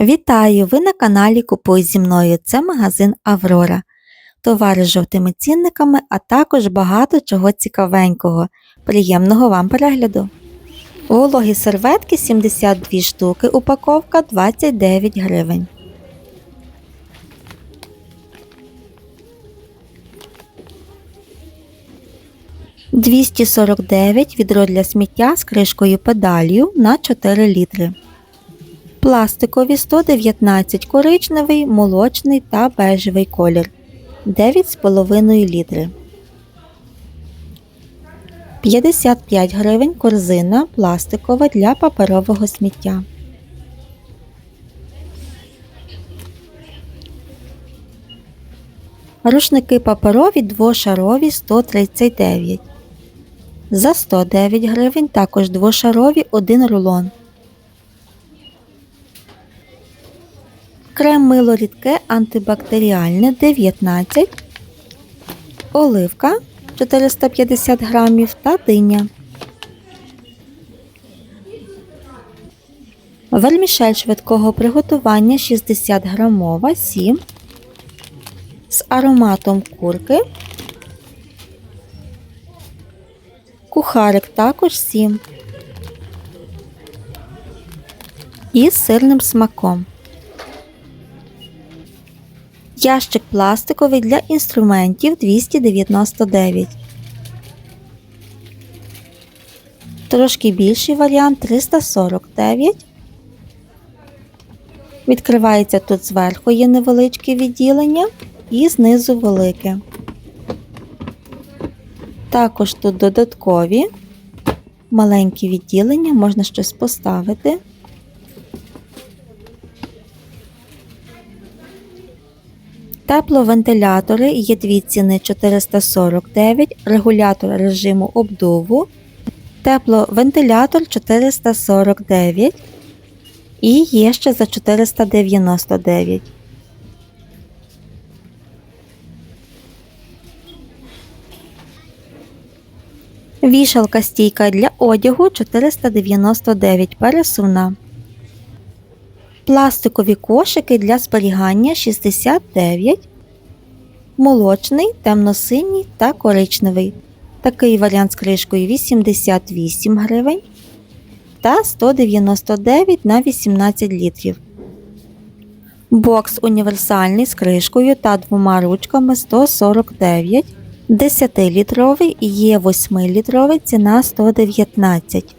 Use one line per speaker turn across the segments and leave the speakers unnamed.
Вітаю! Ви на каналі Купуй зі мною. Це магазин Аврора. Товари з жовтими цінниками, а також багато чого цікавенького. Приємного вам перегляду! Вологі серветки 72 штуки, упаковка 29 гривень. Двісті сорок дев'ять відро для сміття з кришкою педалью на 4 літри. Пластикові 119 коричневий, молочний та бежевий колір 9,5 літри. 55 гривень корзина пластикова для паперового сміття. Рушники паперові двошарові 139. За 109 гривень також двошарові 1 рулон. Крем мило рідке антибактеріальне 19, оливка 450 грамів та диня. Вермішель швидкого приготування 60 грамова 7 з ароматом курки. Кухарик також 7 і сирним смаком. Ящик пластиковий для інструментів 299. Трошки більший варіант 349. Відкривається тут зверху є невеличке відділення і знизу велике. Також тут додаткові маленькі відділення, можна щось поставити. Тепловентилятори є дві ціни 449, регулятор режиму обдуву, тепловентилятор 449 і є ще за 499. Вішалка стійка для одягу 499 пересувна. Пластикові кошики для зберігання 69, молочний, темно-синій та коричневий. Такий варіант з кришкою 88 гривень та 199 на 18 літрів. Бокс універсальний з кришкою та двома ручками 149, 10-літровий і є 8-літровий ціна 119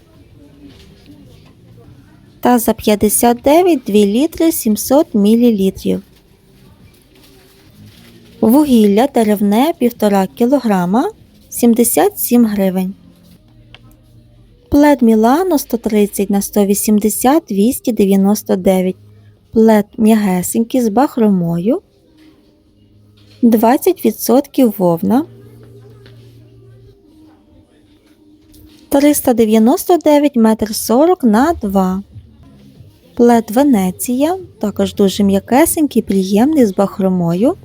та за 59 2 літри 700 мл. Вугілля деревне 1,5 кг 77 гривень. Плед Мілано 130 на 180 299. Плед м'ягесенький з бахромою. 20% вовна. 399 метр 40 на 2. Плед Венеція, також дуже м'якесенький, приємний з бахромою.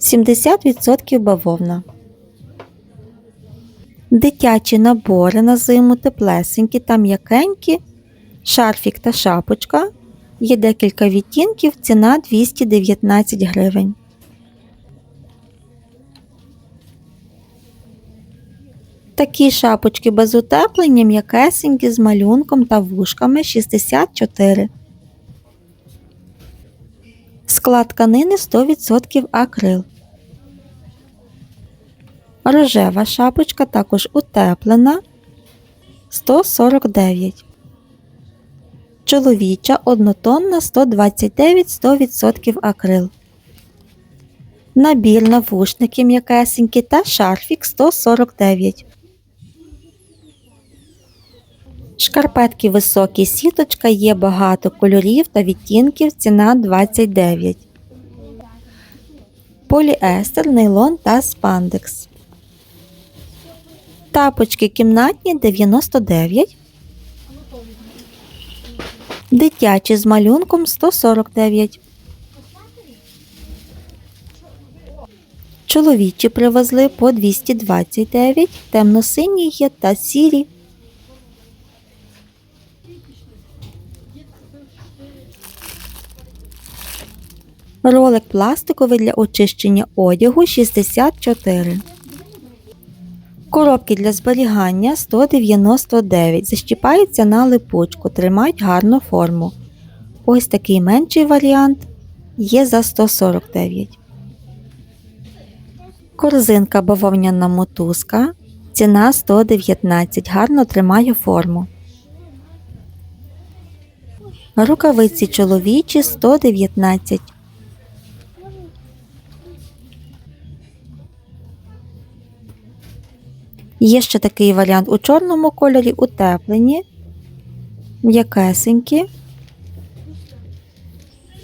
70% бавовна. Дитячі набори на зиму теплесенькі та м'якенькі. Шарфік та шапочка. Є декілька відтінків, ціна 219 гривень. Такі шапочки без утеплення, м'якесенькі з малюнком та вушками 64. Склад тканини 100% акрил. Рожева шапочка також утеплена 149. Чоловіча однотонна 129 100% акрил. Набір навушники м'якесенькі та шарфік 149. Шкарпетки високі сіточка є багато кольорів та відтінків, ціна 29. Поліестер, нейлон та спандекс. Тапочки кімнатні 99. Дитячі з малюнком 149. Чоловічі привезли по 229, темно-сині є та сірі Ролик пластиковий для очищення одягу 64. Коробки для зберігання 199. Защіпаються на липучку, тримають гарну форму. Ось такий менший варіант є за 149. Корзинка бавовняна мотузка. Ціна 119. Гарно тримає форму. Рукавиці чоловічі 119. Є ще такий варіант у чорному кольорі, утеплені, м'якесенькі.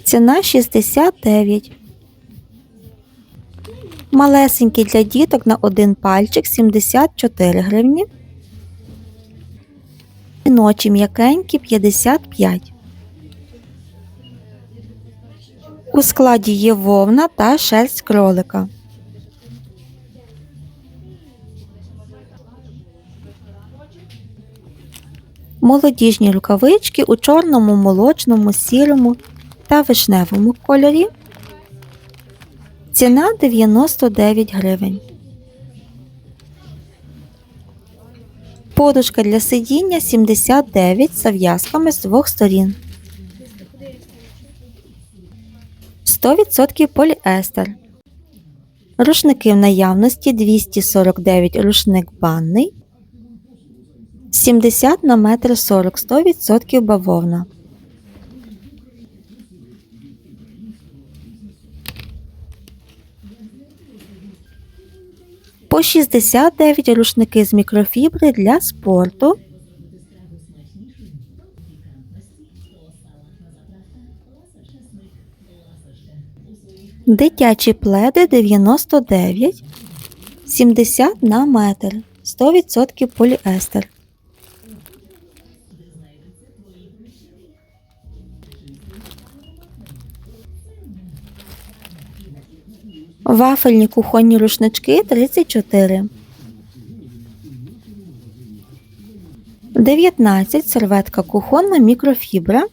Ціна 69. Малесенький для діток на один пальчик 74 гривні. Ночі м'якенькі 55. У складі є вовна та шерсть кролика. Молодіжні рукавички у чорному, молочному, сірому та вишневому кольорі. Ціна 99 гривень. Подушка для сидіння 79 з зав'язками з двох сторін. 100% поліестер. Рушники в наявності 249 рушник банний. 70 на метр 40 100% бавовна. По 69 рушники з мікрофібри для спорту. Дитячі пледи 99, 70 на метр, 100% поліестер. Вафельні кухонні рушнички 34. 19 серветка кухонна мікрофібра.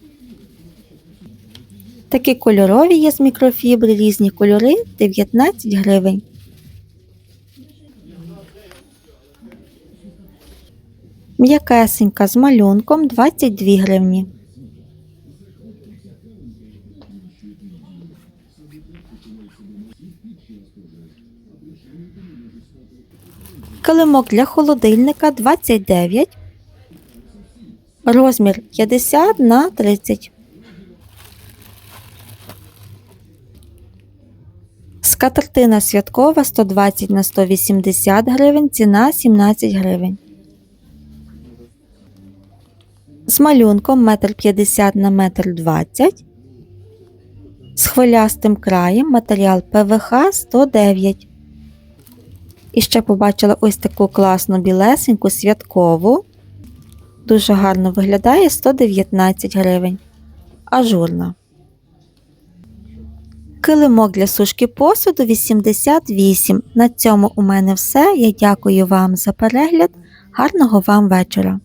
Такі кольорові є з мікрофібри, різні кольори 19 гривень. М'якесенька з малюнком 22 гривні. Килимок для холодильника 29. Розмір 50 на 30. Скатертина святкова 120 на 180 гривень, ціна 17 гривень. З малюнком 1,50 на 1,20 м. З хвилястим краєм матеріал ПВХ 109. І ще побачила ось таку класну білесеньку святкову. Дуже гарно виглядає 119 гривень. Ажурна. Килимок для сушки посуду 88. На цьому у мене все. Я дякую вам за перегляд. Гарного вам вечора!